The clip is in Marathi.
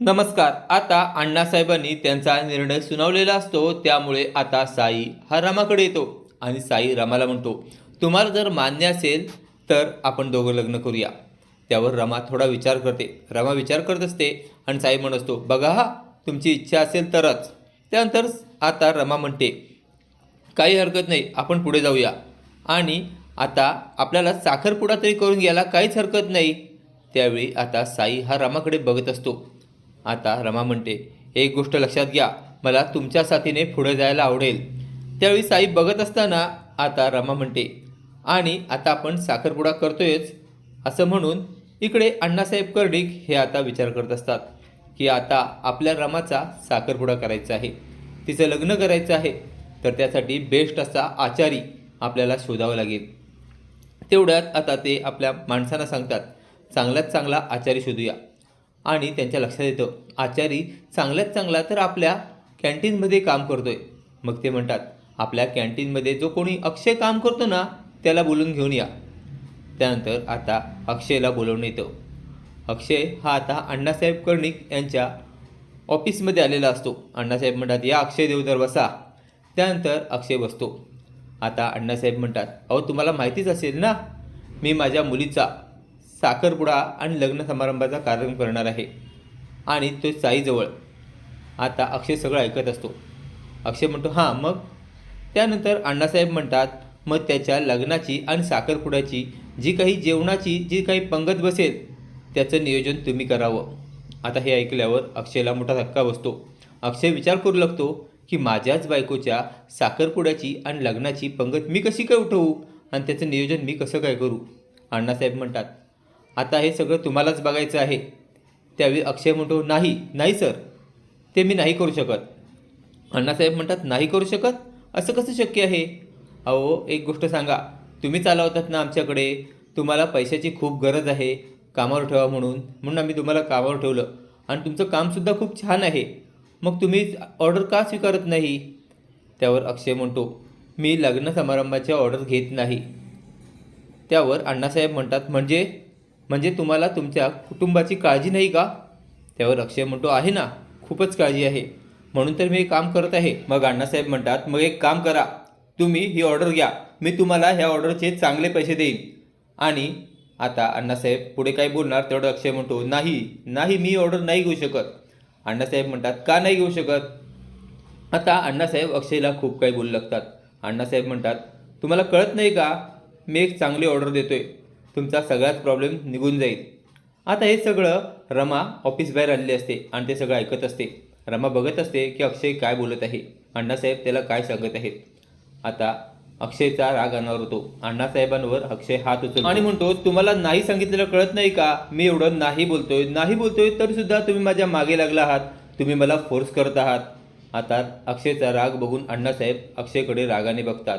नमस्कार आता अण्णासाहेबांनी त्यांचा निर्णय सुनावलेला असतो त्यामुळे आता साई हा रामाकडे येतो आणि साई रमाला म्हणतो तुम्हाला जर मान्य असेल तर आपण दोघं लग्न करूया. त्यावर रमा थोडा विचार करते. रमा विचार करत असते आणि साई म्हणत असतो बघा हा तुमची इच्छा असेल तरच. त्यानंतर आता रमा म्हणते काही हरकत नाही आपण पुढे जाऊया. आणि आता आपल्याला साखरपुडा तरी करून घ्यायला काहीच हरकत नाही. त्यावेळी आता साई हा रामाकडे बघत असतो. आता रमा म्हणते एक गोष्ट लक्षात घ्या मला तुमच्या साथीने पुढे जायला आवडेल. त्यावेळी साई बघत असताना आता रमा म्हणते आणि आता आपण साखरपुडा करतोयच. असं म्हणून इकडे अण्णासाहेब कर्डिक हे आता विचार करत असतात की आता आपल्या रमाचा साखरपुडा करायचा आहे. तिचं लग्न करायचं आहे तर त्यासाठी बेस्ट असा आचारी आपल्याला शोधावा लागेल. तेवढ्यात आता ते आपल्या माणसांना सांगतात चांगल्यात चांगला आचारी शोधूया. आणि त्यांच्या लक्षात येतं आचारी चांगल्यात चांगला तर आपल्या कॅन्टीनमध्ये काम करतोय. मग ते म्हणतात आपल्या कॅन्टीनमध्ये जो कोणी अक्षय काम करतो ना त्याला बोलून घेऊन या. त्यानंतर आता अक्षयला बोलवणं येतं. अक्षय हा आता अण्णासाहेब कर्णिक यांच्या ऑफिसमध्ये आलेला असतो. अण्णासाहेब म्हणतात या अक्षय देवधर बसा. त्यानंतर अक्षय बसतो. आता अण्णासाहेब म्हणतात अहो तुम्हाला माहितीच असेल ना मी माझ्या मुलीचा साखरपुडा आणि लग्न समारंभाचा कार्यक्रम करणार आहे. आणि तो साईजवळ. आता अक्षय सगळं ऐकत असतो. अक्षय म्हणतो हां मग? त्यानंतर अण्णासाहेब म्हणतात मग त्याच्या लग्नाची आणि साखरपुड्याची जी काही जेवणाची जी काही पंगत बसेल त्याचं नियोजन तुम्ही करावं. आता हे ऐकल्यावर अक्षयला मोठा धक्का बसतो. अक्षय विचार करू लागतो की माझ्याच बायकोच्या साखरपुड्याची आणि लग्नाची पंगत मी कशी काय उठवू? आणि त्याचं नियोजन मी कसं काय करू? अण्णासाहेब म्हणतात आता हे सगळं तुम्हालाच बघायचं आहे. त्यावेळी अक्षय म्हणतो नाही नाही सर. ते मी नाही करू शकत. अण्णासाहेब म्हणतात नाही करू शकत? असं कसं शक्य आहे? अहो एक गोष्ट सांगा. तुम्ही चालवतात ना आमच्याकडे? तुम्हाला पैशाची खूप गरज आहे. कामावर ठेवा म्हणून. म्हणून आम्ही तुम्हाला कामावर ठेवलं. आणि तुमचं कामसुद्धा खूप छान आहे. मग तुम्ही ऑर्डर का स्वीकारत नाही? त्यावर अक्षय म्हणतो मी लग्न समारंभाच्या ऑर्डर घेत नाही. त्यावर अण्णासाहेब म्हणतात म्हणजे? म्हणजे तुम्हाला तुमच्या कुटुंबाची काळजी नाही का? त्यावर अक्षय म्हणतो आहे ना खूपच काळजी आहे. म्हणून तर मी हे काम करत आहे. मग अण्णासाहेब म्हणतात मग एक काम करा. तुम्ही ही ऑर्डर घ्या. मी तुम्हाला ह्या ऑर्डरचे चांगले पैसे देईन. आणि आता अण्णासाहेब पुढे काय बोलणार तेवढं अक्षय म्हणतो नाही नाही मी ऑर्डर नाही घेऊ शकत. अण्णासाहेब म्हणतात का नाही घेऊ शकत? आता अण्णासाहेब अक्षयला खूप काही बोलू लागतात. अण्णासाहेब म्हणतात तुम्हाला कळत नाही का? मी एक चांगली ऑर्डर देतोय. तुमचा सगळाच प्रॉब्लेम निघून जाईल. आता हे सगळं रमा ऑफिस बाहेर आलेली असते आणि ते सगळं ऐकत असते. रमा बघत असते की अक्षय काय बोलत आहे. अण्णासाहेब त्याला काय सांगत आहेत. आता अक्षयचा राग अनावर होतो. अण्णासाहेबांवर अक्षय हात उचलतो. आणि म्हणतो तुम्हाला नाही सांगितलेलं कळत नाही का? मी एवढं नाही बोलतोय. नाही बोलतोय तरी सुद्धा तुम्ही माझ्या मागे लागला आहात. तुम्ही मला फोर्स करत आहात. आता अक्षयचा राग बघून अण्णासाहेब अक्षयकडे रागाने बघतात.